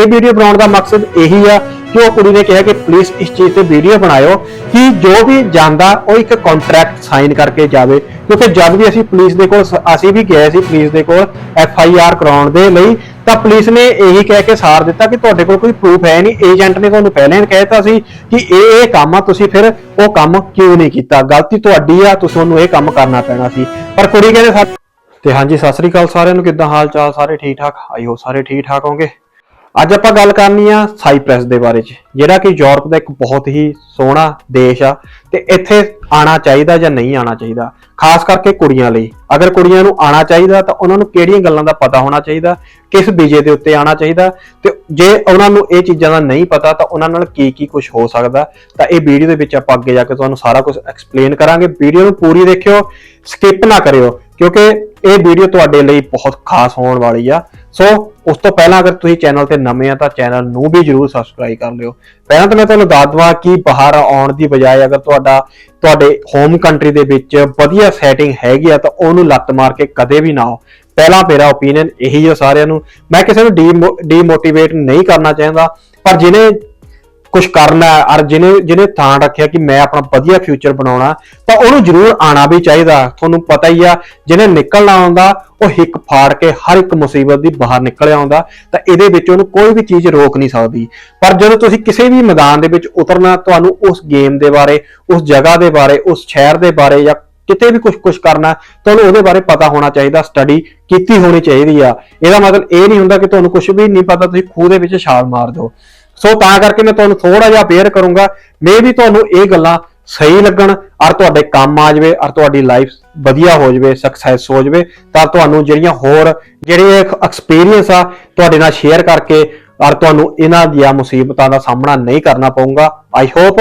ਇਹ ਵੀਡੀਓ ਬਣਾਉਣ ਦਾ ਮਕਸਦ ਇਹੀ ਆ ਕਿ ਉਹ ਕੁੜੀ ਨੇ ਕਿਹਾ ਕਿ ਪਲੀਜ਼ ਇਸ ਚੀਜ਼ ਤੇ ਵੀਡੀਓ ਬਣਾਇਓ ਕਿ ਜੋ ਵੀ ਜਾਂਦਾ ਉਹ ਇੱਕ ਕੰਟਰੈਕਟ ਸਾਈਨ ਕਰਕੇ ਜਾਵੇ। ਕਿਉਂਕਿ ਜਦ ਵੀ ਅਸੀਂ ਪੁਲਿਸ ਦੇ ਕੋਲ ਅਸੀਂ ਵੀ ਗਏ ਸੀ ਪੁਲਿਸ ਦੇ ਕੋਲ ਐਫ ਆਈ ਆਰ ਕਰਾਉਣ ਦੇ ਲਈ, ਤਾਂ ਪੁਲਿਸ ਨੇ ਇਹੀ ਕਹਿ ਕੇ ਸਾਰ ਦਿੱਤਾ ਕਿ ਤੁਹਾਡੇ ਕੋਲ ਕੋਈ ਪ੍ਰੂਫ ਹੈ ਨਹੀਂ। ਏਜੰਟ ਨੇ ਤੁਹਾਨੂੰ ਪਹਿਲਾਂ ਹੀ ਕਹਿਤਾ ਸੀ ਕਿ ਇਹ ਇਹ ਕੰਮ ਆ, ਤੁਸੀਂ ਫਿਰ ਉਹ ਕੰਮ ਕਿਉਂ ਨਹੀਂ ਕੀਤਾ? ਗਲਤੀ ਤੁਹਾਡੀ ਆ, ਤੁਸੀਂ ਉਹਨੂੰ ਇਹ ਕੰਮ ਕਰਨਾ ਪੈਣਾ ਸੀ। ਪਰ ਕੁੜੀ ਕਹਿੰਦੇ ਸਾ ਤੇ ਹਾਂਜੀ, ਸਤਿ ਸ੍ਰੀ ਅਕਾਲ ਸਾਰਿਆਂ ਨੂੰ, ਕਿੱਦਾਂ ਹਾਲ ਚਾਲ? ਸਾਰੇ ਠੀਕ ਠਾਕ? ਆਈ ਹੋ ਸਾਰੇ ਠੀਕ ਠਾਕ ਹੋਗੇ ਅੱਜ ਆਪਾਂ ਗੱਲ ਕਰਨੀ ਆ ਸਾਈਪ੍ਰੈਸ ਦੇ ਬਾਰੇ ਚ, ਜਿਹੜਾ ਕਿ ਯੂਰਪ ਦਾ ਇੱਕ ਬਹੁਤ ਹੀ ਸੋਹਣਾ ਦੇਸ਼ ਆ ਤੇ ਇੱਥੇ ਆਣਾ ਚਾਹੀਦਾ ਜਾਂ ਨਹੀਂ ਆਣਾ ਚਾਹੀਦਾ, ਖਾਸ ਕਰਕੇ ਕੁੜੀਆਂ ਲਈ। ਅਗਰ ਕੁੜੀਆਂ ਨੂੰ ਆਣਾ ਚਾਹੀਦਾ ਤਾਂ ਉਹਨਾਂ ਨੂੰ ਕਿਹੜੀਆਂ ਗੱਲਾਂ ਦਾ ਪਤਾ ਹੋਣਾ ਚਾਹੀਦਾ, ਕਿਸ ਵੀਜ਼ੇ ਦੇ ਉੱਤੇ ਆਣਾ ਚਾਹੀਦਾ, ਤੇ ਜੇ ਉਹਨਾਂ ਨੂੰ ਇਹ ਚੀਜ਼ਾਂ ਦਾ ਨਹੀਂ ਪਤਾ ਤਾਂ ਉਹਨਾਂ ਨਾਲ ਕੀ ਕੀ ਕੁਝ ਹੋ ਸਕਦਾ, ਤਾਂ ਇਹ ਵੀਡੀਓ ਦੇ ਵਿੱਚ ਆਪਾਂ ਅੱਗੇ ਜਾ ਕੇ ਤੁਹਾਨੂੰ ਸਾਰਾ ਕੁਝ ਐਕਸਪਲੇਨ ਕਰਾਂਗੇ। ਵੀਡੀਓ ਨੂੰ ਪੂਰੀ ਦੇਖਿਓ ਸਕਿਪ ਨਾ ਕਰਿਓ, ਕਿਉਂਕਿ ਇਹ ਵੀਡੀਓ ਤੁਹਾਡੇ ਲਈ ਬਹੁਤ ਖਾਸ ਹੋਣ ਵਾਲੀ ਆ। ਸੋ ਉਸ ਤੋਂ ਪਹਿਲਾਂ ਅਗਰ ਤੁਸੀਂ ਚੈਨਲ ਤੇ ਨਵੇਂ ਆ ਤਾਂ ਚੈਨਲ ਨੂੰ ਵੀ ਜਰੂਰ ਸਬਸਕ੍ਰਾਈਬ ਕਰ ਲਿਓ। ਪਹਿਲਾਂ ਤਾਂ ਮੈਂ ਤੁਹਾਨੂੰ ਦੱਸ ਦਵਾਂ ਕਿ ਬਾਹਰ ਆਉਣ ਦੀ ਬਜਾਏ ਅਗਰ ਤੁਹਾਡਾ, ਤੁਹਾਡੇ ਹੋਮ ਕੰਟਰੀ ਦੇ ਵਿੱਚ ਵਧੀਆ ਸੈਟਿੰਗ ਹੈਗੀ ਆ ਤਾਂ ਉਹਨੂੰ ਲੱਤ ਮਾਰ ਕੇ ਕਦੇ ਵੀ ਨਾ ਆਓ। ਪਹਿਲਾ ਮੇਰਾ ਓਪੀਨੀਅਨ ਇਹੀ ਹੈ ਸਾਰਿਆਂ ਨੂੰ। ਮੈਂ ਕਿਸੇ ਨੂੰ ਡੀਮੋਟੀਵੇਟ ਨਹੀਂ ਕਰਨਾ ਚਾਹੁੰਦਾ, ਪਰ ਜਿਹਨੇ ਕੁਝ ਕਰਨਾ ਔਰ ਜਿਹਨੇ ਜਿਹਨੇ ਥਾਂ ਰੱਖਿਆ ਕਿ ਮੈਂ ਆਪਣਾ ਵਧੀਆ ਫਿਊਚਰ ਬਣਾਉਣਾ, ਤਾਂ ਉਹਨੂੰ ਜ਼ਰੂਰ ਆਣਾ ਵੀ ਚਾਹੀਦਾ। ਤੁਹਾਨੂੰ ਪਤਾ ਹੀ ਆ, ਜਿਹਨੇ ਨਿਕਲਣਾ ਆਉਂਦਾ, ਉਹ ਹਿੱਕ ਫਾੜ ਕੇ ਹਰ ਇੱਕ ਮੁਸੀਬਤ ਦੀ ਬਾਹਰ ਨਿਕਲ ਆਉਂਦਾ, ਤਾਂ ਇਹਦੇ ਵਿੱਚ ਉਹਨੂੰ ਕੋਈ ਵੀ ਚੀਜ਼ ਰੋਕ ਨਹੀਂ ਸਕਦੀ। ਪਰ ਜਦੋਂ ਤੁਸੀਂ ਕਿਸੇ ਵੀ ਮੈਦਾਨ ਦੇ ਵਿੱਚ ਉਤਰਨਾ, ਤੁਹਾਨੂੰ ਉਸ ਗੇਮ ਦੇ ਬਾਰੇ, ਉਸ ਜਗ੍ਹਾ ਦੇ ਬਾਰੇ, ਉਸ ਸ਼ਹਿਰ ਦੇ ਬਾਰੇ ਜਾਂ ਕਿਤੇ ਵੀ ਕੁਝ ਕੁਝ ਕਰਨਾ, ਤੁਹਾਨੂੰ ਉਹਦੇ ਬਾਰੇ ਪਤਾ ਹੋਣਾ ਚਾਹੀਦਾ ਸਟੱਡੀ ਕੀਤੀ ਹੋਣੀ ਚਾਹੀਦੀ ਆ। ਇਹਦਾ ਮਤਲਬ ਇਹ ਨਹੀਂ ਹੁੰਦਾ ਕਿ ਤੁਹਾਨੂੰ ਕੁਝ ਵੀ ਨਹੀਂ ਪਤਾ, ਤੁਸੀਂ ਖੂਹ ਦੇ ਵਿੱਚ ਛਾਲ ਮਾਰ ਦਿਓ। ਸੋ ਤਾਂ ਕਰਕੇ ਮੈਂ ਤੁਹਾਨੂੰ ਥੋੜਾ ਜਿਹਾ ਅਵੇਅਰ ਕਰੂੰਗਾ। ਮੇ ਵੀ ਤੁਹਾਨੂੰ ਇਹ ਗੱਲਾਂ ਸਹੀ ਲੱਗਣ, ਔਰ ਤੁਹਾਡੇ ਕੰਮ ਆ ਜਾਵੇ, ਔਰ ਤੁਹਾਡੀ ਲਾਈਫ ਵਧੀਆ ਹੋ ਜਾਵੇ ਸਕਸੈਸ ਹੋ ਜਾਵੇ, ਤਾਂ ਤੁਹਾਨੂੰ ਜਿਹੜੀਆਂ ਹੋਰ, ਜਿਹੜੇ ਐਕਸਪੀਰੀਅੰਸ ਆ, ਤੁਹਾਡੇ ਨਾਲ ਸ਼ੇਅਰ ਕਰਕੇ, ਔਰ ਤੁਹਾਨੂੰ ਇਹਨਾਂ ਦੀਆਂ ਮੁਸੀਬਤਾਂ ਦਾ ਸਾਹਮਣਾ ਨਹੀਂ ਕਰਨਾ ਪਊਗਾ। ਆਈ ਹੋਪ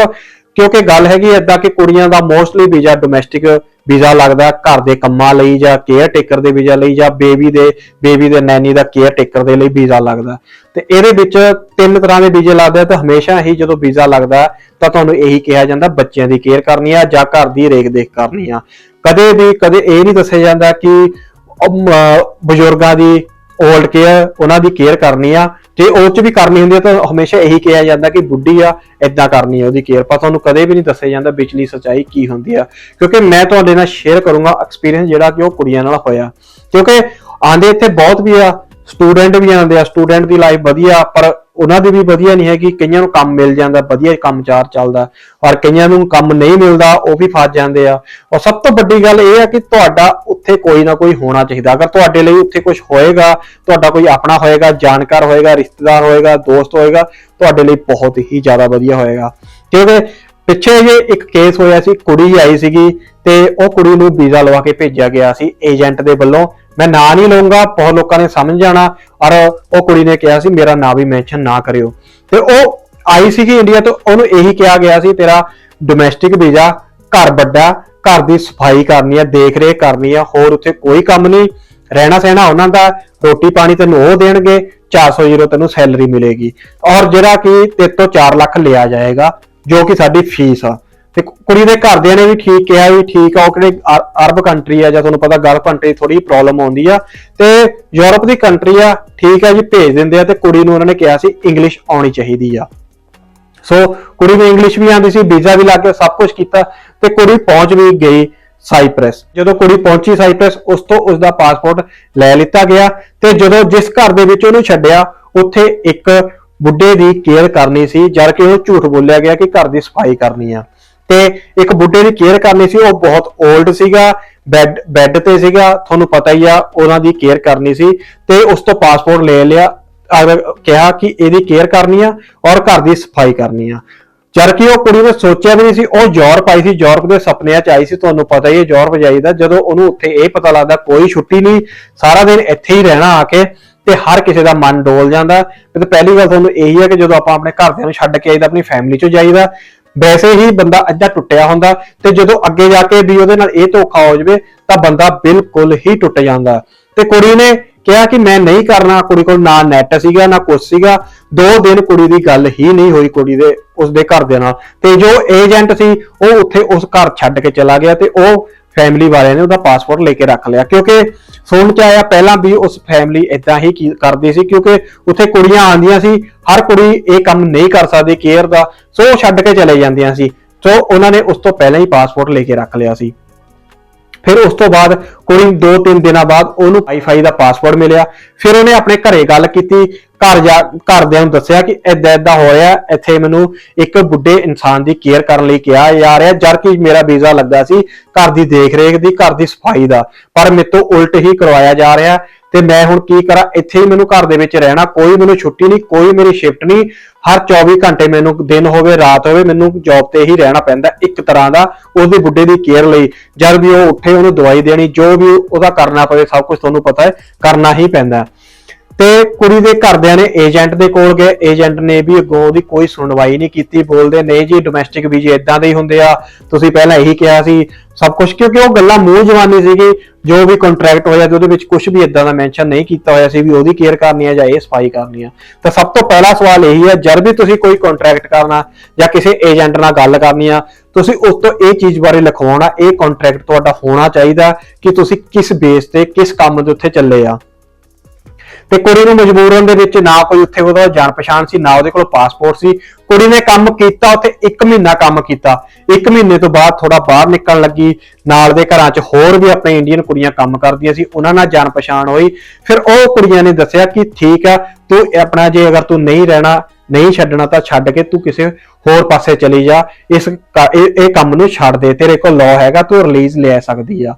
ਕਿਉਂਕਿ ਗੱਲ ਹੈਗੀ ਏਦਾਂ ਕਿ ਕੁੜੀਆਂ ਦਾ ਮੋਸਟਲੀ ਵੀਜ਼ਾ ਡੋਮੈਸਟਿਕ ਵੀਜ਼ਾ ਲੱਗਦਾ ਘਰ ਦੇ ਕੰਮਾਂ ਲਈ ਜਾਂ ਕੇਅਰ ਟੇਕਰ ਦੇ ਵੀਜ਼ਾ ਲਈ ਜਾਂ ਬੇਬੀ ਦੇ ਬੇਬੀ ਦੇ ਨੈਨੀ ਦਾ ਕੇਅਰ ਟੇਕਰ ਦੇ ਲਈ ਵੀਜ਼ਾ ਲੱਗਦਾ ਤੇ ਇਹਦੇ ਵਿੱਚ ਤਿੰਨ ਤਰ੍ਹਾਂ ਦੇ ਵੀਜ਼ੇ ਲੱਗਦੇ ਆ ਤੇ ਹਮੇਸ਼ਾ ਹੀ ਜਦੋਂ ਵੀਜ਼ਾ ਲੱਗਦਾ ਤਾਂ ਤੁਹਾਨੂੰ ਇਹੀ ਕਿਹਾ ਜਾਂਦਾ ਬੱਚਿਆਂ ਦੀ ਕੇਅਰ ਕਰਨੀ ਆ ਜਾਂ ਘਰ ਦੀ ਰੇਖ ਦੇਖ ਕਰਨੀ ਆ। ਕਦੇ ਵੀ, ਕਦੇ ਇਹ ਨਹੀਂ ਦੱਸਿਆ ਜਾਂਦਾ ਕਿ ਬਜ਼ੁਰਗਾਂ ਦੀ 올ਡ ਕੇਅਰ ਉਹਨਾਂ ਦੀ ਕੇਅਰ ਕਰਨੀ ਆ। ਤੇ ਉਹ ਚ ਵੀ ਕਰਨੀ ਹੁੰਦੀ ਆ ਤਾਂ ਹਮੇਸ਼ਾ ਇਹੀ ਕਿਹਾ ਜਾਂਦਾ ਕਿ ਬੁੱਢੀ ਆ ਇਦਾਂ ਕਰਨੀ ਆ ਉਹਦੀ ਕੇਅਰ ਪਰ ਤੁਹਾਨੂੰ ਕਦੇ ਵੀ ਨਹੀਂ ਦੱਸਿਆ ਜਾਂਦਾ ਵਿਚਲੀ ਸੱਚਾਈ ਕੀ ਹੁੰਦੀ ਆ। ਕਿਉਂਕਿ ਮੈਂ ਤੁਹਾਡੇ ਨਾਲ ਸ਼ੇਅਰ ਕਰੂੰਗਾ ਐਕਸਪੀਰੀਅੰਸ ਜਿਹੜਾ ਕਿ ਉਹ ਕੁੜੀਆਂ ਨਾਲ ਹੋਇਆ। ਕਿਉਂਕਿ ਆਂਦੇ ਇੱਥੇ ਬਹੁਤ ਵੀ ਆ ਸਟੂਡੈਂਟ ਵੀ ਆਉਂਦੇ ਆ ਸਟੂਡੈਂਟ ਦੀ ਲਾਈਫ ਵਧੀਆ, ਪਰ ਉਹਨਾਂ ਦੀ ਵੀ ਵਧੀਆ ਨਹੀਂ ਹੈਗੀ, ਕਈਆਂ ਨੂੰ ਕੰਮ ਮਿਲ ਜਾਂਦਾ, ਵਧੀਆ ਕੰਮ ਚੱਲਦਾ। ਔਰ ਕਈਆਂ ਨੂੰ ਕੰਮ ਨਹੀਂ ਮਿਲਦਾ, ਉਹ ਵੀ ਫਸ ਜਾਂਦੇ ਆ। ਔਰ ਸਭ ਤੋਂ ਵੱਡੀ ਗੱਲ ਇਹ ਆ ਕਿ ਤੁਹਾਡਾ ਉੱਥੇ ਕੋਈ ਨਾ ਕੋਈ ਹੋਣਾ ਚਾਹੀਦਾ। ਅਗਰ ਤੁਹਾਡੇ ਲਈ ਉੱਥੇ ਕੁਝ ਹੋਏਗਾ, ਤੁਹਾਡਾ ਕੋਈ ਆਪਣਾ ਹੋਏਗਾ, ਜਾਣਕਾਰ ਹੋਏਗਾ, ਰਿਸ਼ਤੇਦਾਰ ਹੋਏਗਾ, ਦੋਸਤ ਹੋਏਗਾ, ਤੁਹਾਡੇ ਲਈ ਬਹੁਤ ਹੀ ਜ਼ਿਆਦਾ ਵਧੀਆ ਹੋਏਗਾ। ਕਿਉਂਕਿ ਪਿੱਛੇ ਜੇ ਇੱਕ ਕੇਸ ਹੋਇਆ ਸੀ, ਕੁੜੀ ਆਈ ਸੀਗੀ ਤੇ ਉਹ ਕੁੜੀ ਨੂੰ ਵੀਜ਼ਾ ਲਵਾ ਕੇ ਭੇਜਿਆ ਗਿਆ ਸੀ, ਏਜੰਟ ਦੇ ਵੱਲੋਂ। ਮੈਂ ਨਾਂ ਨਹੀਂ ਲਵਾਂਗਾ ਬਹੁਤ ਲੋਕਾਂ ਨੇ ਸਮਝ ਜਾਣਾ ਔਰ ਉਹ ਕੁੜੀ ਨੇ ਕਿਹਾ ਸੀ, ਮੇਰਾ ਨਾਂ ਵੀ ਮੈਂਸ਼ਨ ਨਾ ਕਰਿਓ। ਤੇ ਉਹ ਆਈ ਸੀਗੀ ਇੰਡੀਆ ਤੋਂ, ਉਹਨੂੰ ਇਹੀ ਕਿਹਾ ਗਿਆ ਸੀ, ਤੇਰਾ ਡੋਮੈਸਟਿਕ ਵੀਜ਼ਾ ਘਰ ਵੱਡਾ, ਘਰ ਦੀ ਸਫ਼ਾਈ ਕਰਨੀ ਆ ਦੇਖ ਰੇਖ ਕਰਨੀ ਆ, ਹੋਰ ਉੱਥੇ ਕੋਈ ਕੰਮ ਨਹੀਂ ਰਹਿਣਾ ਸਹਿਣਾ ਉਹਨਾਂ ਦਾ ਰੋਟੀ ਪਾਣੀ ਤੈਨੂੰ ਉਹ ਦੇਣਗੇ 400 ਯੂਰੋ ਤੈਨੂੰ ਸੈਲਰੀ ਮਿਲੇਗੀ। ਔਰ ਜਿਹੜਾ ਕਿ ਤੇਰੇ ਤੋਂ 4 ਲੱਖ ਲਿਆ ਜਾਏਗਾ, ਜੋ ਕਿ ਸਾਡੀ ਫੀਸ ਆ। ਤੇ ਕੁੜੀ ਦੇ ਘਰਦਿਆਂ ਨੇ ਵੀ ਠੀਕ ਕਿਹਾ ਵੀ ਠੀਕ ਆ, ਉਹ ਕਿਹੜੇ ਅਰ- ਅਰਬ ਕੰਟਰੀ ਆ ਜਾਂ ਤੁਹਾਨੂੰ ਪਤਾ ਗਲਫ ਕੰਟਰੀ ਥੋੜੀ ਪ੍ਰੋਬਲਮ ਆਉਂਦੀ ਆ। ਤੇ ਯੂਰਪ ਦੀ ਕੰਟਰੀ ਆ, ਠੀਕ ਆ ਜੀ, ਭੇਜ ਦਿੰਦੇ ਆ ਤੇ ਕੁੜੀ ਨੂੰ ਉਹਨਾਂ ਨੇ ਕਿਹਾ ਸੀ ਇੰਗਲਿਸ਼ ਆਉਣੀ ਚਾਹੀਦੀ ਆ। ਸੋ ਕੁੜੀ ਨੂੰ ਇੰਗਲਿਸ਼ ਵੀ ਆਉਂਦੀ ਸੀ, ਵੀਜ਼ਾ ਵੀ ਲੱਗ ਗਿਆ, ਸਭ ਕੁਝ ਕੀਤਾ ਤੇ ਕੁੜੀ ਪਹੁੰਚ ਵੀ ਗਈ ਸਾਈਪ੍ਰੈਸ ਜਦੋਂ ਕੁੜੀ ਪਹੁੰਚੀ ਸਾਈਪ੍ਰੈਸ ਉਸ ਤੋਂ ਉਸ ਦਾ ਪਾਸਪੋਰਟ ਲੈ ਲਿੱਤਾ ਗਿਆ ਤੇ ਜਦੋਂ ਜਿਸ ਘਰ ਦੇ ਵਿੱਚ ਉਹਨੂੰ ਛੱਡਿਆ, ਉੱਥੇ ਇੱਕ ਬੁੱਢੇ ਦੀ ਕੇਅਰ ਕਰਨੀ ਸੀ, ਜਦ ਕਿ ਉਹ ਝੂਠ ਬੋਲਿਆ ਗਿਆ ਕਿ ਘਰ ਦੀ ਸਫ਼ਾਈ ਕਰਨੀ ਆ। ਤੇ ਇੱਕ ਬੁੱਢੇ ਦੀ ਕੇਅਰ ਕਰਨੀ ਸੀ, ਉਹ ਬਹੁਤ 올ਡ ਸੀਗਾ ਬੈੱਡ ਬੈੱਡ ਤੇ ਸੀਗਾ, ਤੁਹਾਨੂੰ ਪਤਾ ਹੀ ਆ, ਉਹਨਾਂ ਦੀ ਕੇਅਰ ਕਰਨੀ ਸੀ ਤੇ ਉਸ ਤੋਂ ਪਾਸਪੋਰਟ ਲੈ ਲਿਆ ਕਿਹਾ ਕਿ ਇਹਦੀ ਕੇਅਰ ਕਰਨੀ ਆ ਔਰ ਘਰ ਦੀ ਸਫ਼ਾਈ ਕਰਨੀ ਆ। ਜਦ ਕਿ ਉਹ ਕੁੜੀ ਨੇ ਸੋਚਿਆ ਵੀ ਨਹੀਂ ਸੀ, ਉਹ ਯੂਰਪ ਆਈ ਸੀ, ਯੂਰਪ ਦੇ ਸੁਪਨਿਆਂ ਚ ਆਈ ਸੀ, ਤੁਹਾਨੂੰ ਪਤਾ ਹੀ ਹੈ ਯੂਰਪ ਜਾਈਦਾ, ਜਦੋਂ ਉਹਨੂੰ ਉੱਥੇ ਇਹ ਪਤਾ ਲੱਗਦਾ ਕੋਈ ਛੁੱਟੀ ਨਹੀਂ, ਸਾਰਾ ਦਿਨ ਇੱਥੇ ਹੀ ਰਹਿਣਾ ਆ ਕੇ ਤੇ ਹਰ ਕਿਸੇ ਦਾ ਮਨ ਡੋਲ ਜਾਂਦਾ। ਤੇ ਪਹਿਲੀ ਗੱਲ ਤੁਹਾਨੂੰ ਇਹੀ ਹੈ ਕਿ ਜਦੋਂ ਆਪਾਂ ਆਪਣੇ ਘਰਦਿਆਂ ਨੂੰ ਛੱਡ ਕੇ ਆਈਦਾ, ਆਪਣੀ ਫੈਮਿਲੀ ਚੋਂ ਜਾਈਦਾ ਵੈਸੇ ਹੀ ਬੰਦਾ ਅੱਧਾ ਟੁੱਟਿਆ ਹੁੰਦਾ ਤੇ ਜਦੋਂ ਅੱਗੇ ਜਾ ਕੇ ਵੀ ਉਹਦੇ ਨਾਲ ਇਹ ਧੋਖਾ ਹੋ ਜਾਵੇ, ਤਾਂ ਬੰਦਾ ਬਿਲਕੁਲ ਹੀ ਟੁੱਟ ਜਾਂਦਾ। ਤੇ ਕੁੜੀ ਨੇ ਕਿਹਾ ਕਿ ਮੈਂ ਨਹੀਂ ਕਰਨਾ, ਕੁੜੀ ਕੋਲ ਨਾ ਨੈਟ ਸੀਗਾ, ਨਾ ਕੁਛ ਸੀਗਾ। ਦੋ ਦਿਨ ਕੁੜੀ ਦੀ ਗੱਲ ਹੀ ਨਹੀਂ ਹੋਈ ਕੁੜੀ ਦੇ, ਉਸਦੇ ਘਰ ਦੇ ਨਾਲ। ਤੇ ਜੋ ਏਜੰਟ ਸੀ, ਉਹ ਉੱਥੇ ਉਸ ਘਰ ਛੱਡ ਕੇ ਚਲਾ ਗਿਆ ਤੇ ਉਹ ਫੈਮਿਲੀ ਵਾਲਿਆਂ ਨੇ ਉਹਦਾ ਪਾਸਪੋਰਟ ਲੈ ਕੇ ਰੱਖ ਲਿਆ। ਕਿਉਂਕਿ ਸੁਣ ਚ ਆਇਆ ਪਹਿਲਾਂ ਵੀ ਉਸ ਫੈਮਿਲੀ ਇਦਾਂ ਹੀ ਕੀ- ਕਰਦੀ ਸੀ, ਕਿਉਂਕਿ ਉੱਥੇ ਕੁੜੀਆਂ ਆਉਂਦੀਆਂ ਸੀ, ਹਰ ਕੁੜੀ ਇਹ ਕੰਮ ਨਹੀਂ ਕਰ ਸਕਦੀ ਕੇਅਰ ਦਾ, ਸੋ ਉਹ ਛੱਡ ਕੇ ਚਲੇ ਜਾਂਦੀਆਂ ਸੀ। ਸੋ ਉਹਨਾਂ ਨੇ ਉਸ ਤੋਂ ਪਹਿਲਾਂ ਹੀ ਪਾਸਪੋਰਟ ਲੈ ਕੇ ਰੱਖ ਲਿਆ ਸੀ। ਫਿਰ ਉਸ ਤੋਂ ਬਾਅਦ ਕੋਈ 2-3 ਦਿਨਾਂ ਬਾਅਦ ਉਹਨੂੰ ਵਾਈਫਾਈ ਦਾ ਪਾਸਵਰਡ ਮਿਲਿਆ। ਫਿਰ ਉਹਨੇ ਆਪਣੇ ਘਰੇ ਗੱਲ ਕੀਤੀ, ਘਰ ਜਾ, ਘਰਦਿਆਂ ਨੂੰ ਦੱਸਿਆ ਕਿ ਏਦਾਂ ਏਦਾਂ ਹੋ ਰਿਹਾ, ਇੱਥੇ ਮੈਨੂੰ ਇੱਕ ਬੁੱਢੇ ਇਨਸਾਨ ਦੀ ਕੇਅਰ ਕਰਨ ਲਈ ਕਿਹਾ ਜਾ ਰਿਹਾ ਜਦ ਕਿ ਮੇਰਾ ਵੀਜ਼ਾ ਲੱਗਾ ਸੀ, ਘਰ ਦੀ ਦੇਖ ਰੇਖ ਦੀ, ਘਰ ਦੀ ਸਫ਼ਾਈ ਦਾ, ਪਰ ਮੇਰੇ ਤੋਂ ਉਲਟ ਹੀ ਕਰਵਾਇਆ ਜਾ ਰਿਹਾ ਤੇ ਮੈਂ ਹੁਣ ਕੀ ਕਰਾਂ? ਇੱਥੇ ਹੀ ਮੈਨੂੰ ਘਰ ਦੇ ਵਿੱਚ ਰਹਿਣਾ, ਕੋਈ ਮੈਨੂੰ ਛੁੱਟੀ ਨਹੀਂ, ਕੋਈ ਮੇਰੀ ਸ਼ਿਫਟ ਨਹੀਂ ਹਰ 24 ਘੰਟੇ ਮੈਨੂੰ ਦਿਨ ਹੋਵੇ, ਰਾਤ ਹੋਵੇ, ਮੈਨੂੰ ਜੌਬ ਤੇ ਹੀ ਰਹਿਣਾ ਪੈਂਦਾ ਇੱਕ ਤਰ੍ਹਾਂ ਦਾ ਉਹਦੇ ਬੁੱਢੇ ਦੀ ਕੇਅਰ ਲਈ। ਜਦ ਵੀ ਉਹ ਉੱਠੇ, ਉਹਨੂੰ ਦਵਾਈ ਦੇਣੀ, ਜੋ ਵੀ ਉਹਦਾ ਕਰਨਾ ਪਵੇ, ਸਭ ਕੁਝ ਤੁਹਾਨੂੰ ਪਤਾ ਹੈ, ਕਰਨਾ ਹੀ ਪੈਂਦਾ। ਤੇ ਕੁੜੀ ਦੇ ਘਰਦਿਆਂ ਨੇ ਏਜੰਟ ਦੇ ਕੋਲ ਗਏ। ਏਜੰਟ ਨੇ ਵੀ ਅੱਗੋਂ ਉਹਦੀ ਕੋਈ ਸੁਣਵਾਈ ਨਹੀਂ ਕੀਤੀ। ਬੋਲਦੇ ਨਹੀਂ ਜੀ ਡੋਮੈਸਟਿਕ ਵੀਜ਼ੇ ਇਦਾਂ ਦੇ ਹੀ ਹੁੰਦੇ ਆ। ਤੁਸੀਂ ਪਹਿਲਾਂ ਇਹੀ ਕਿਹਾ ਸੀ, ਸਭ ਕੁਝ ਕਿਉਂਕਿ ਉਹ ਗੱਲਾਂ ਮੂੰਹ ਜਵਾਨੀ ਸੀਗੀ। ਜੋ ਵੀ ਕੰਟਰੈਕਟ ਹੋਇਆ ਤੇ ਉਹਦੇ ਵਿੱਚ ਕੁਝ ਵੀ ਇਦਾਂ ਦਾ ਮੈਂਸ਼ਨ ਨਹੀਂ ਕੀਤਾ ਹੋਇਆ ਸੀ ਵੀ ਉਹਦੀ ਕੇਅਰ ਕਰਨੀ ਆ ਜਾਂ ਇਹ ਸਫ਼ਾਈ ਕਰਨੀ ਆ ਤਾਂ ਸਭ ਤੋਂ ਪਹਿਲਾ ਸਵਾਲ ਇਹੀ ਹੈ, ਜਦ ਵੀ ਤੁਸੀਂ ਕੋਈ ਕੰਟਰੈਕਟ ਕਰਨਾ ਜਾਂ ਕਿਸੇ ਏਜੰਟ ਨਾਲ ਗੱਲ ਕਰਨੀ ਆ, ਤੁਸੀਂ ਉਸ ਤੋਂ ਇਹ ਚੀਜ਼ ਬਾਰੇ ਲਿਖਵਾਉਣਾ, ਇਹ ਕੰਟਰੈਕਟ ਤੁਹਾਡਾ ਹੋਣਾ ਚਾਹੀਦਾ ਕਿ ਤੁਸੀਂ ਕਿਸ ਬੇਸ ਤੇ ਕਿਸ ਕੰਮ ਦੇ ਉੱਤੇ ਚੱਲੇ ਆ। ਤੇ ਕੁੜੀ ਨੂੰ ਮਜਬੂਰਨ ਦੇ ਵਿੱਚ ਨਾ ਕੋਈ ਉੱਥੇ ਉਹਦਾ ਜਾਣ ਪਛਾਣ ਸੀ, ਨਾ ਉਹਦੇ ਕੋਲ ਪਾਸਪੋਰਟ ਸੀ। ਕੁੜੀ ਨੇ ਕੰਮ ਕੀਤਾ, ਉੱਥੇ 1 ਮਹੀਨਾ ਕੰਮ ਕੀਤਾ। 1 ਮਹੀਨੇ ਤੋਂ ਬਾਅਦ ਥੋੜਾ ਬਾਹਰ ਨਿਕਲਣ ਲੱਗੀ। ਨਾਲ ਦੇ ਘਰਾਂ 'ਚ ਹੋਰ ਵੀ ਆਪਣੇ ਇੰਡੀਅਨ ਕੁੜੀਆਂ ਕੰਮ ਕਰਦੀਆਂ ਸੀ, ਉਹਨਾਂ ਨਾਲ ਜਾਣ ਪਛਾਣ ਹੋਈ। ਫਿਰ ਉਹ ਕੁੜੀਆਂ ਨੇ ਦੱਸਿਆ ਕਿ ਠੀਕ ਆ, ਤੂੰ ਆਪਣਾ ਜੇ ਅਗਰ ਤੂੰ ਨਹੀਂ ਰਹਿਣਾ, ਨਹੀਂ ਛੱਡਣਾ ਤਾਂ ਛੱਡ ਕੇ ਤੂੰ ਕਿਸੇ ਹੋਰ ਪਾਸੇ ਚਲੀ ਜਾ। ਇਸ ਕ- ਇਹ ਇਹ ਕੰਮ ਨੂੰ ਛੱਡ ਦੇ, ਤੇਰੇ ਕੋਲ ਲਾਅ ਹੈਗਾ, ਤੂੰ ਰਿਲੀਜ਼ ਲੈ ਸਕਦੀ ਆ।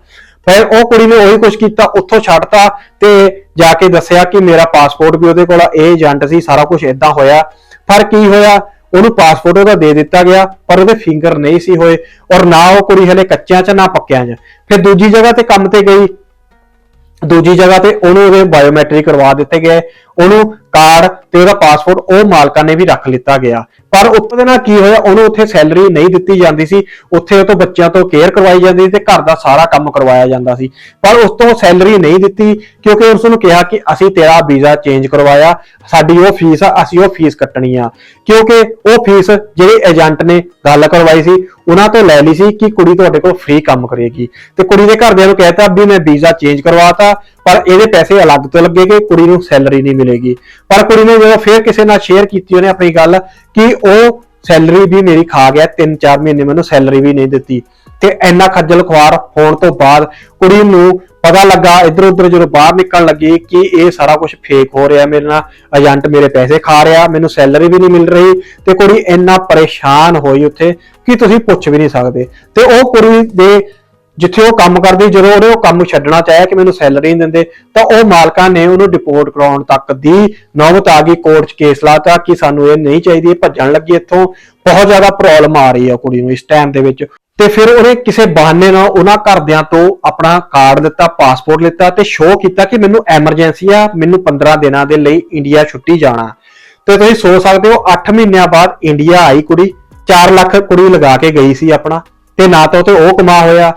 ਫਿਰ ਉਹ ਕੁੜੀ ਨੇ ਉਹੀ ਕੁਝ ਕੀਤਾ, ਉੱਥੋਂ ਛੱਡਤਾ ਤੇ ਜਾ ਕੇ ਦੱਸਿਆ ਕਿ ਮੇਰਾ ਪਾਸਪੋਰਟ ਵੀ ਉਹਦੇ ਕੋਲ ਆ, ਇਹ ਏਜੰਟ ਸੀ ਸਾਰਾ ਕੁਝ ਇਦਾਂ ਹੋਇਆ। ਪਰ ਕੀ ਹੋਇਆ? ਉਹਨੂੰ ਪਾਸਪੋਰਟ ਉਹਦਾ ਦੇ ਦਿੱਤਾ ਗਿਆ ਪਰ ਉਹਦੇ ਫਿੰਗਰ ਨਹੀਂ ਸੀ ਹੋਏ ਔਰ ਨਾ ਉਹ ਕੁੜੀ ਹਲੇ ਕੱਚਿਆਂ 'ਚ ਨਾ ਪੱਕਿਆਂ 'ਚ। ਫਿਰ ਦੂਜੀ ਜਗ੍ਹਾ ਤੇ ਕੰਮ ਤੇ ਗਈ। ਦੂਜੀ ਜਗ੍ਹਾ ਤੇ ਉਹਨੂੰ ਉਹਦੇ ਬਾਇਓਮੈਟ੍ਰਿਕ ਕਰਵਾ ਦਿੱਤੇ ਗਏ। ਉਹਨੂੰ ਕਾਰਡ ਤੇ ਉਹਦਾ ਪਾਸਪੋਰਟ ਉਹ ਮਾਲਕਾਂ ਨੇ ਵੀ ਰੱਖ ਲਿੱਤਾ ਗਿਆ। ਪਰ ਉੱਥੇ ਦੇ ਨਾਲ ਕੀ ਹੋਇਆ? ਉਹਨੂੰ ਉੱਥੇ ਸੈਲਰੀ ਨਹੀਂ ਦਿੱਤੀ ਜਾਂਦੀ ਸੀ। ਉੱਥੇ ਉਹ ਤੋਂ ਬੱਚਿਆਂ ਤੋਂ ਕੇਅਰ ਕਰਵਾਈ ਜਾਂਦੀ ਸੀ ਤੇ ਘਰ ਦਾ ਸਾਰਾ ਕੰਮ ਕਰਵਾਇਆ ਜਾਂਦਾ ਸੀ। ਪਰ ਉਸ ਤੋਂ ਸੈਲਰੀ ਨਹੀਂ ਦਿੱਤੀ ਕਿਉਂਕਿ ਉਸ ਨੂੰ ਕਿਹਾ ਕਿ ਅਸੀਂ ਤੇਰਾ ਵੀਜ਼ਾ ਚੇਂਜ ਕਰਵਾਇਆ, ਸਾਡੀ ਉਹ ਫੀਸ ਆ, ਅਸੀਂ ਉਹ ਫੀਸ ਕੱਟਣੀ ਆ। ਕਿਉਂਕਿ ਉਹ ਫੀਸ ਜਿਹੜੇ ਏਜੰਟ ਨੇ ਗੱਲ ਕਰਵਾਈ ਸੀ, ਉਹਨਾਂ ਤੋਂ ਲੈ ਲਈ ਸੀ ਕਿ ਕੁੜੀ ਤੁਹਾਡੇ ਕੋਲ ਫ੍ਰੀ ਕੰਮ ਕਰੇਗੀ। ਤੇ ਕੁੜੀ ਦੇ ਘਰਦਿਆਂ ਨੂੰ ਕਹਿਤਾ ਵੀ ਮੈਂ ਵੀਜ਼ਾ ਚੇਂਜ ਕਰਵਾਤਾ ਪਰ ਇਹਦੇ ਪੈਸੇ ਅਲੱਗ ਤੋਂ ਲੱਗੇਗੇ, ਕੁੜੀ ਨੂੰ ਸੈਲਰੀ ਨਹੀਂ ਮਿਲੇਗੀ। ਪਰ ਕੁੜੀ ਨੇ ਜਦੋਂ ਫੇਰ ਕਿਸੇ ਨਾਲ ਸ਼ੇਅਰ ਕੀਤੀ ਉਹਨੇ ਆਪਣੀ ਗੱਲ ਕਿ ਉਹ ਸੈਲਰੀ ਵੀ ਮੇਰੀ ਖਾ ਗਿਆ 3-4 ਮਹੀਨੇ ਮੈਨੂੰ ਸੈਲਰੀ ਵੀ ਨਹੀਂ ਦਿੱਤੀ। ਤੇ ਇੰਨਾ ਖੱਜਲ ਖੁਆਰ ਹੋਣ ਤੋਂ ਬਾਅਦ ਕੁੜੀ ਨੂੰ ਪਤਾ ਲੱਗਾ ਇਧਰ ਉਧਰ ਜਦੋਂ ਬਾਹਰ ਨਿਕਲਣ ਲੱਗੀ ਕਿ ਇਹ ਸਾਰਾ ਕੁਝ ਫੇਕ ਹੋ ਰਿਹਾ ਮੇਰੇ ਨਾਲ ਏਜੰਟ ਮੇਰੇ ਪੈਸੇ ਖਾ ਰਿਹਾ, ਮੈਨੂੰ ਸੈਲਰੀ ਵੀ ਨਹੀਂ ਮਿਲ ਰਹੀ ਤੇ ਕੁੜੀ ਇੰਨਾ ਪਰੇਸ਼ਾਨ ਹੋਈ ਉੱਥੇ ਕਿ ਤੁਸੀਂ ਪੁੱਛ ਵੀ ਨਹੀਂ ਸਕਦੇ। ਤੇ ਉਹ ਕੁੜੀ ਦੇ ਜਿੱਥੇ ਉਹ ਕੰਮ ਕਰਦੀ, ਜਦੋਂ ਉਹਨੇ ਉਹ ਕੰਮ ਛੱਡਣਾ ਚਾਹਿਆ ਕਿ ਮੈਨੂੰ ਸੈਲਰੀ ਨਹੀਂ ਦਿੰਦੇ, ਤਾਂ ਉਹ ਮਾਲਕਾਂ ਨੇ ਉਹਨੂੰ ਡਿਪੋਰਟ ਕਰਾਉਣ ਤੱਕ ਦੀ ਨੌਬਤ ਆ ਗਈ ਕੋਰਟ 'ਚ ਕੇਸ ਲਾਤਾ ਕਿ ਸਾਨੂੰ ਇਹ ਨਹੀਂ ਚਾਹੀਦੀ ਭੱਜਣ ਲੱਗੀ ਇੱਥੋਂ। ਬਹੁਤ ਜ਼ਿਆਦਾ ਪ੍ਰੋਬਲਮ ਆ ਰਹੀ ਹੈ ਕੁੜੀ ਨੂੰ ਇਸ ਟਾਈਮ ਦੇ ਵਿੱਚ। ਤੇ ਫਿਰ ਉਹਨੇ ਕਿਸੇ ਬਹਾਨੇ ਨਾਲ ਉਹਨਾਂ ਘਰਦਿਆਂ ਤੋਂ ਆਪਣਾ ਕਾਰਡ ਦਿੱਤਾ ਪਾਸਪੋਰਟ ਲਿੱਤਾ ਤੇ ਸ਼ੋਅ ਕੀਤਾ ਕਿ ਮੈਨੂੰ ਐਮਰਜੈਂਸੀ ਆ, ਮੈਨੂੰ 15 ਦਿਨਾਂ ਦੇ ਲਈ ਇੰਡੀਆ ਛੁੱਟੀ ਜਾਣਾ। ਤੇ ਤੁਸੀਂ ਸੋਚ ਸਕਦੇ ਹੋ 8 ਮਹੀਨਿਆਂ ਬਾਅਦ ਇੰਡੀਆ ਆਈ ਕੁੜੀ 4 ਲੱਖ ਕੁੜੀ ਲਗਾ ਕੇ ਗਈ ਸੀ ਆਪਣਾ, ਤੇ ਨਾ ਤਾਂ ਉਤੇ ਉਹ ਕਮਾ ਹੋਇਆ।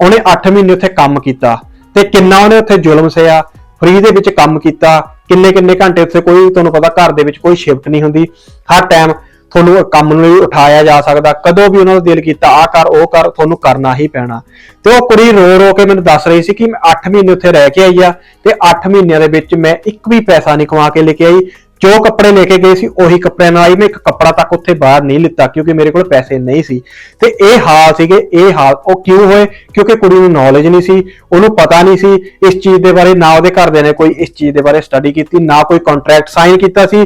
ਉਹਨੇ 8 ਮਹੀਨੇ ਉੱਥੇ ਕੰਮ ਕੀਤਾ ਤੇ ਕਿੰਨਾ ਉਹਨੇ ਉੱਥੇ ਜ਼ੁਲਮ ਸਿਆ ਫ੍ਰੀ ਦੇ ਵਿੱਚ ਕੰਮ ਕੀਤਾ ਕਿੰਨੇ ਕਿੰਨੇ ਘੰਟੇ ਉੱਥੇ ਕੋਈ ਤੁਹਾਨੂੰ ਪਤਾ ਘਰ ਦੇ ਵਿੱਚ ਕੋਈ ਸ਼ਿਫਟ ਨਹੀਂ ਹੁੰਦੀ, ਹਰ ਟਾਈਮ ਤੁਹਾਨੂੰ ਕੰਮ ਨੂੰ ਉਠਾਇਆ ਜਾ ਸਕਦਾ, ਕਦੋਂ ਵੀ ਉਹਨਾਂ ਦਾ ਦਿਲ ਕੀਤਾ ਆ ਕਰ, ਉਹ ਕਰ, ਤੁਹਾਨੂੰ ਕਰਨਾ ਹੀ ਪੈਣਾ। ਤੇ ਉਹ ਕੁੜੀ ਰੋ ਰੋ ਕੇ ਮੈਨੂੰ ਦੱਸ ਰਹੀ ਸੀ ਕਿ ਮੈਂ 8 ਮਹੀਨੇ ਉੱਥੇ ਰਹਿ ਕੇ ਆਈ ਆ ਤੇ 8 ਮਹੀਨਿਆਂ ਦੇ ਵਿੱਚ ਮੈਂ ਇੱਕ ਵੀ ਪੈਸਾ ਨਹੀਂ ਕਮਾ ਕੇ ਲੈ ਕੇ ਆਈ। ਜੋ ਕੱਪੜੇ ਲੈ ਕੇ ਗਏ ਸੀ, ਉਹੀ ਕੱਪੜਿਆਂ ਨਾਲ ਆਈ। ਮੈਂ ਇੱਕ ਕੱਪੜਾ ਤੱਕ ਉੱਥੇ ਬਾਹਰ ਨਹੀਂ ਲਿੱਤਾ ਕਿਉਂਕਿ ਮੇਰੇ ਕੋਲ ਪੈਸੇ ਨਹੀਂ ਸੀ। ਤੇ ਇਹ ਹਾਲ ਸੀਗੇ, ਇਹ ਹਾਲ, ਉਹ ਕਿਉਂ ਹੋਏ? ਕਿਉਂਕਿ ਕੁੜੀ ਨੂੰ ਨੌਲੇਜ ਨਹੀਂ ਸੀ, ਉਹਨੂੰ ਪਤਾ ਨਹੀਂ ਸੀ ਇਸ ਚੀਜ਼ ਦੇ ਬਾਰੇ, ਨਾ ਉਹਦੇ ਘਰਦਿਆਂ ਨੇ ਕੋਈ ਇਸ ਚੀਜ਼ ਦੇ ਬਾਰੇ ਸਟੱਡੀ ਕੀਤੀ, ਨਾ ਕੋਈ ਕੰਟਰੈਕਟ ਸਾਈਨ ਕੀਤਾ ਸੀ।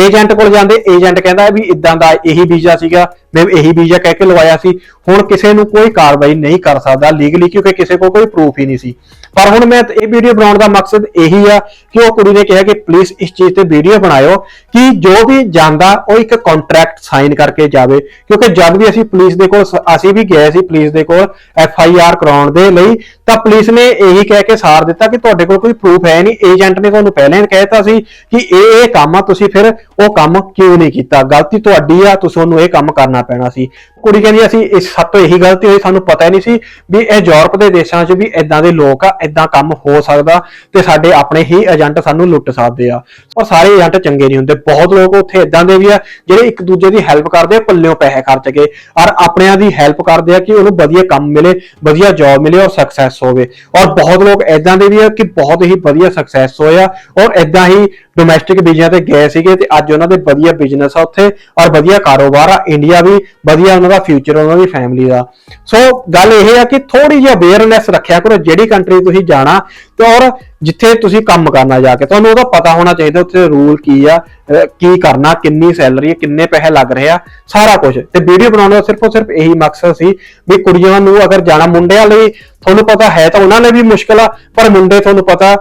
ਏਜੰਟ ਕੋਲ ਜਾਂਦੇ ਏਜੰਟ ਕਹਿੰਦਾ ਵੀ ਇਦਾਂ ਦਾ ਇਹੀ ਵੀਜ਼ਾ ਸੀਗਾ, ਮੈਂ ਇਹੀ ਵੀਜ਼ਾ ਕਹਿ ਕੇ ਲਵਾਇਆ ਸੀ। ਹੁਣ ਕਿਸੇ ਨੂੰ ਕੋਈ ਕਾਰਵਾਈ ਨਹੀਂ ਕਰ ਸਕਦਾ ਲੀਗਲੀ ਕਿਉਂਕਿ ਕਿਸੇ ਕੋਲ ਕੋਈ ਪ੍ਰੂਫ ਹੀ ਨਹੀਂ ਸੀ। ਪਰ ਹੁਣ ਮੈਂ ਇਹ ਵੀਡੀਓ ਬਣਾਉਣ ਦਾ ਮਕਸਦ ਇਹੀ ਆ ਕਿ ਉਹ ਕੁੜੀ ਨੇ ਕਿਹਾ ਕਿ ਪਲੀਜ਼ ਇਸ ਚੀਜ਼ ਤੇ ਵੀਡੀਓ ਬਣਾਇਓ ਕਿ ਜੋ ਵੀ ਜਾਂਦਾ, ਉਹ ਇੱਕ ਕੰਟਰੈਕਟ ਸਾਈਨ ਕਰਕੇ ਜਾਵੇ। ਕਿਉਂਕਿ ਜਦ ਵੀ ਅਸੀਂ ਪੁਲਿਸ ਦੇ ਕੋਲ ਸ- ਅਸੀਂ ਵੀ ਗਏ ਸੀ ਪੁਲਿਸ ਦੇ ਕੋਲ ਐਫ ਆਈ ਆਰ ਕਰਾਉਣ ਦੇ ਲਈ, ਤਾਂ ਪੁਲਿਸ ਨੇ ਇਹੀ ਕਹਿ ਕੇ ਸਾਰ ਦਿੱਤਾ ਕਿ ਤੁਹਾਡੇ ਕੋਲ ਕੋਈ ਪ੍ਰੂਫ ਹੈ ਨਹੀਂ ਏਜੰਟ ਨੇ ਤੁਹਾਨੂੰ ਪਹਿਲਾਂ ਹੀ ਕਹਿਤਾ ਸੀ ਕਿ ਇਹ ਇਹ ਕੰਮ ਆ, ਤੁਸੀਂ ਫਿਰ ਉਹ ਕੰਮ ਕਿਉਂ ਨਹੀਂ ਕੀਤਾ? ਗਲਤੀ ਤੁਹਾਡੀ ਆ, ਤੁਸੀਂ ਉਹਨੂੰ ਇਹ ਕੰਮ ਕਰਨਾ ਪੈਣਾ ਸੀ। ਕੁੜੀ ਕਹਿੰਦੀ ਅਸੀਂ ਇਸ ਸਭ ਤੋਂ ਇਹੀ ਗਲਤੀ ਹੋਈ, ਸਾਨੂੰ ਪਤਾ ਹੀ ਨਹੀਂ ਸੀ ਵੀ ਇਹ ਯੂਰਪ ਦੇ ਦੇਸ਼ਾਂ 'ਚ ਵੀ ਇਦਾਂ ਦੇ ਲੋਕ ਆ ਇਦਾਂ ਕੰਮ ਹੋ ਸਕਦਾ ਤੇ ਸਾਡੇ ਆਪਣੇ ਹੀ ਏਜੰਟ ਸਾਨੂੰ ਲੁੱਟ ਸਕਦੇ ਆ। ਉਹ ਸਾਰੇ ਏਜੰਟ ਚੰਗੇ ਨਹੀਂ ਹੁੰਦੇ, ਬਹੁਤ ਲੋਕ ਉੱਥੇ ਇਦਾਂ ਦੇ ਵੀ ਆ ਜਿਹੜੇ ਇੱਕ ਦੂਜੇ ਦੀ ਹੈਲਪ ਕਰਦੇ ਆ, ਪੱਲਿਓਂ ਪੈਸੇ ਖਰਚ ਕੇ ਔਰ ਆਪਣਿਆਂ ਦੀ ਹੈਲਪ ਕਰਦੇ ਆ ਕਿ ਉਹਨੂੰ ਵਧੀਆ ਕੰਮ ਮਿਲੇ, ਵਧੀਆ ਜੌਬ ਮਿਲੇ ਔਰ ਸਕਸੈਸ ਹੋਵੇ। ਔਰ ਬਹੁਤ ਲੋਕ ਇਦਾਂ ਦੇ ਵੀ ਆ ਕਿ ਬਹੁਤ ਹੀ ਵਧੀਆ ਸਕਸੈਸ ਹੋਇਆ ਔਰ ਇਦਾਂ ਹੀ ਡੋਮੈਸਟਿਕ ਵੀਜ਼ਿਆਂ ਤੇ ਗਏ ਸੀਗੇ ਤੇ ਅੱਜ ਉਹਨਾਂ ਦੇ ਵਧੀਆ ਬਿਜ਼ਨਸ ਆ ਉੱਥੇ ਔਰ ਵਧੀਆ ਕਾਰੋਬਾਰ ਆ ਇੰਡੀਆ ਵੀ ਵਧੀਆ ਉਹਨਾਂ ਦਾ ਫਿਊਚਰ ਉਹਨਾਂ ਦੀ ਫੈਮਿਲੀ ਦਾ। ਸੋ ਗੱਲ ਇਹ ਆ ਕਿ ਥੋੜੀ ਜਿਹੀ ਅਵੇਅਰਨੈਸ ਰੱਖਿਆ ਕਰੋ ਜਿਹੜੀ ਕੰਟਰੀ ਤੁਸੀਂ ਜਾਣਾ ਤੇ ਔਰ ਜਿੱਥੇ ਤੁਸੀਂ ਕੰਮ ਕਰਨਾ ਜਾ ਕੇ। ਤੁਹਾਨੂੰ ਉਹਦਾ ਪਤਾ ਹੋਣਾ ਚਾਹੀਦਾ ਉੱਥੇ ਰੂਲ ਕੀ ਆ ਕੀ ਕਰਨਾ, ਕਿੰਨੀ ਸੈਲਰੀ ਹੈ ਕਿੰਨੇ ਪੈਸੇ ਲੱਗ ਰਹੇ ਆ, ਸਾਰਾ ਕੁਝ ਤੇ ਵੀਡੀਓ ਬਣਾਉਣ ਦਾ ਸਿਰਫ ਉਹ ਸਿਰਫ ਇਹੀ ਮਕਸਦ ਸੀ ਵੀ ਕੁੜੀਆਂ ਨੂੰ ਅਗਰ ਜਾਣਾ ਮੁੰਡਿਆਂ ਲਈ ਤੁਹਾਨੂੰ ਪਤਾ ਹੈ ਤਾਂ ਉਹਨਾਂ ਲਈ ਵੀ ਮੁਸ਼ਕਲ ਆ, ਪਰ ਮੁੰਡੇ ਤੁਹਾਨੂੰ ਪਤਾ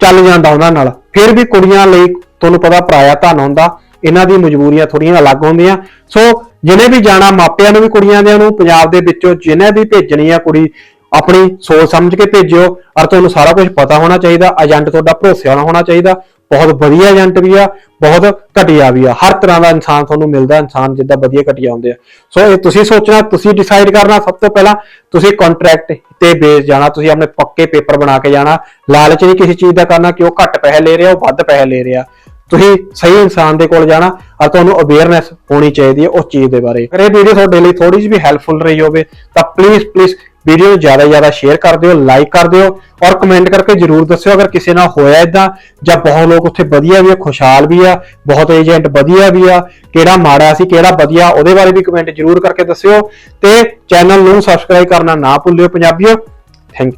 ਚੱਲ ਜਾਂਦਾ ਉਹਨਾਂ ਨਾਲ। ਫਿਰ ਵੀ ਕੁੜੀਆਂ ਲਈ ਤੁਹਾਨੂੰ ਪਤਾ ਪਰਾਇਆ ਧਨ ਹੁੰਦਾ, ਇਹਨਾਂ ਦੀ ਮਜਬੂਰੀਆਂ ਥੋੜੀਆਂ ਅਲੱਗ ਹੁੰਦੀਆਂ। ਸੋ ਜਿਹਨੇ ਵੀ ਜਾਣਾ, ਮਾਪਿਆਂ ਨੂੰ ਵੀ ਕੁੜੀਆਂ ਦੇ ਨੂੰ, ਪੰਜਾਬ ਦੇ ਵਿੱਚੋਂ ਜਿਹਨੇ ਵੀ ਭੇਜਣੀ ਆ ਕੁੜੀ, ਆਪਣੀ ਸੋਚ ਸਮਝ ਕੇ ਭੇਜਿਓ, ਔਰ ਤੁਹਾਨੂੰ ਸਾਰਾ ਕੁਝ ਪਤਾ ਹੋਣਾ ਚਾਹੀਦਾ, ਏਜੰਟ ਤੁਹਾਡਾ ਭਰੋਸੇ ਵਾਲਾ ਹੋਣਾ ਚਾਹੀਦਾ। ਬਹੁਤ ਵਧੀਆ ਏਜੰਟ ਵੀ ਆ, ਬਹੁਤ ਘਟੀਆ ਵੀ ਆ। ਹਰ ਤਰ੍ਹਾਂ ਦਾ ਇਨਸਾਨ ਤੁਹਾਨੂੰ ਮਿਲਦਾ, ਇਨਸਾਨ ਜਿੱਦਾਂ ਵਧੀਆ ਘਟੀਆ ਹੁੰਦੇ ਆ। ਸੋ ਇਹ ਤੁਸੀਂ ਸੋਚਣਾ, ਤੁਸੀਂ ਡਿਸਾਈਡ ਕਰਨਾ ਸਭ ਤੋਂ ਪਹਿਲਾਂ, ਤੁਸੀਂ ਕੰਟਰੈਕਟ ਤੇ ਬੇਸ ਜਾਣਾ, ਤੁਸੀਂ ਆਪਣੇ ਪੱਕੇ ਪੇਪਰ ਬਣਾ ਕੇ ਜਾਣਾ। ਲਾਲਚ ਨਹੀਂ ਕਿਸੇ ਚੀਜ਼ ਦਾ ਕਰਨਾ ਕਿ ਉਹ ਘੱਟ ਪੈਸੇ ਲੈ ਰਿਹਾ, ਉਹ ਵੱਧ ਪੈਸੇ ਲੈ ਰਿਹਾ। ਤੁਸੀਂ ਸਹੀ ਇਨਸਾਨ ਦੇ ਕੋਲ ਜਾਣਾ ਔਰ ਤੁਹਾਨੂੰ ਅਵੇਅਰਨੈਸ ਹੋਣੀ ਚਾਹੀਦੀ ਹੈ ਉਸ ਚੀਜ਼ ਦੇ ਬਾਰੇ। ਅਗਰ ਇਹ ਵੀਡੀਓ ਤੁਹਾਡੇ ਲਈ ਥੋੜੀ ਜਿਹੀ ਵੀ ਹੈਲਪਫੁਲ ਰਹੀ ਹੋਵੇ, ਤਾਂ ਪਲੀਜ਼ ਪਲੀਜ਼ ਵੀਡੀਓ ਨੂੰ ਜ਼ਿਆਦਾ ਜ਼ਿਆਦਾ ਸ਼ੇਅਰ ਕਰ ਦਿਓ ਲਾਈਕ ਕਰ ਦਿਓ ਔਰ ਕਮੈਂਟ ਕਰਕੇ ਜਰੂਰ ਦੱਸਿਓ ਅਗਰ ਕਿਸੇ ਨਾਲ ਹੋਇਆ ਇਦਾਂ ਜਾਂ ਬਹੁਤ ਲੋਕ ਉੱਥੇ ਵਧੀਆ ਵੀ ਆ, ਖੁਸ਼ਹਾਲ ਵੀ ਆ, ਬਹੁਤ ਏਜੰਟ ਵਧੀਆ ਵੀ ਆ, ਕਿਹੜਾ ਮਾੜਾ ਸੀ, ਕਿਹੜਾ ਵਧੀਆ, ਉਹਦੇ ਬਾਰੇ ਵੀ ਕਮੈਂਟ ਜਰੂਰ ਕਰਕੇ ਦੱਸਿਓ ਤੇ ਚੈਨਲ ਨੂੰ ਸਬਸਕ੍ਰਾਈਬ ਕਰਨਾ ਨਾ ਭੁੱਲਿਓ ਪੰਜਾਬੀਓ ਥੈਂਕ